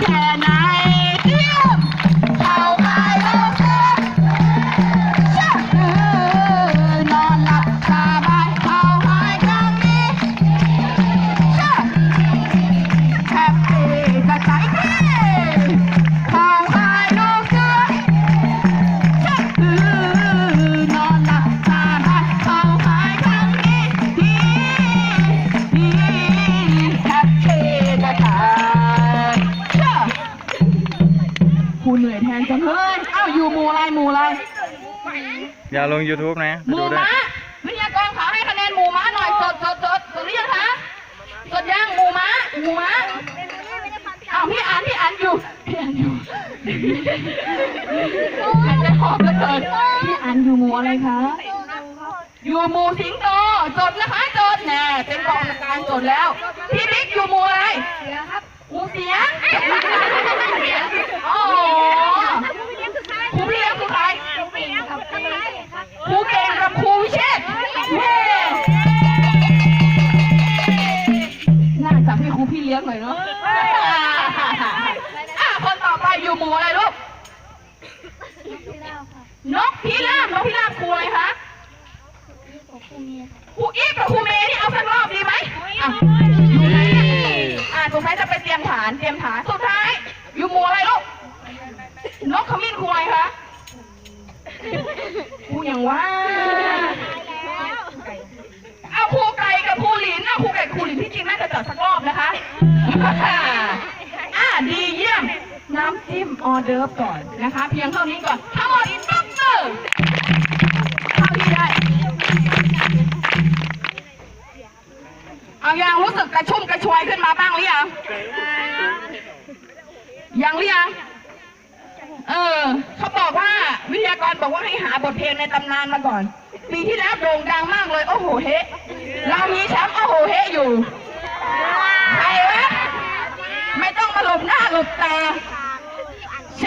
แค่ กูเหนื่อยแทนจังเฮ้ยเอ้าอยู่หมู่อะไรหมู่อะไรอย่าลง YouTube นะหไปมู่ดูด้วย ม้าวิทยากรขอให้คะแนนหมู่ม้าหน่อยจดจดจดจดหรือยังคะจดยังหมู่ม้าหมู่ม้าอ้าวพี่อ่านพี่อ่านอยู่พี่อ่านอยู่หายใจหอบเหลือเกินพี่อ่านอยู่หมู่อะไรคะอยู่หมู่สิงโตจดนะคะจดแน่เป็นกองการจดแล้วพี่บิ๊กอยู่หมู่อะไรหมู่เสียงโอ้โหครูพี่เลี้ยงคือใคร ครูเก่งกับครูวิเชษฐ์เย้น่าจะให้ครูพี่เลี้ยงหน่อยเนาะอะคนต่อไปอยู่หมู่อะไรลูก นกพิราบนกพิราบครูอะไรคะครูอีฟกับครูเมย์นี่เอาสักรอบดีไหมอะอยู่ไหนเนี่ยอะสุดท้ายจะไปเตรียมฐานเตรียมฐาน สุดท้าย อยู่หมู่อะไรลูก นกขมิ้นครู อะไรคะครูอย่างว่าเอาครูไก่กับครูหลินเอาครูไก่ครูหลินที่จริงน่าจะจัดสักรอบนะคะ อ่าดีเยี่ยม น้ำจิ้มออเดิร์ฟก่อนนะคะ เพียงเท่านี้ก่อนทั้งหมดตบมือเท่าที่ได้ เอายังรู้สึกกระชุ่มกระชวยขึ้นมาบ้างหรือยัง ยังหรือยัง เออ เขาบอกว่าวิทยาารบอกว่าให้หาบทเพลงในตำนานมาก่อน ปีที่แล้วโด่งดังมากเลย โอ้โหเฮเรามีแชมป์โอ้โหเฮอยู่ใครวะไม่ต้องมาหลบหน้าหลบตา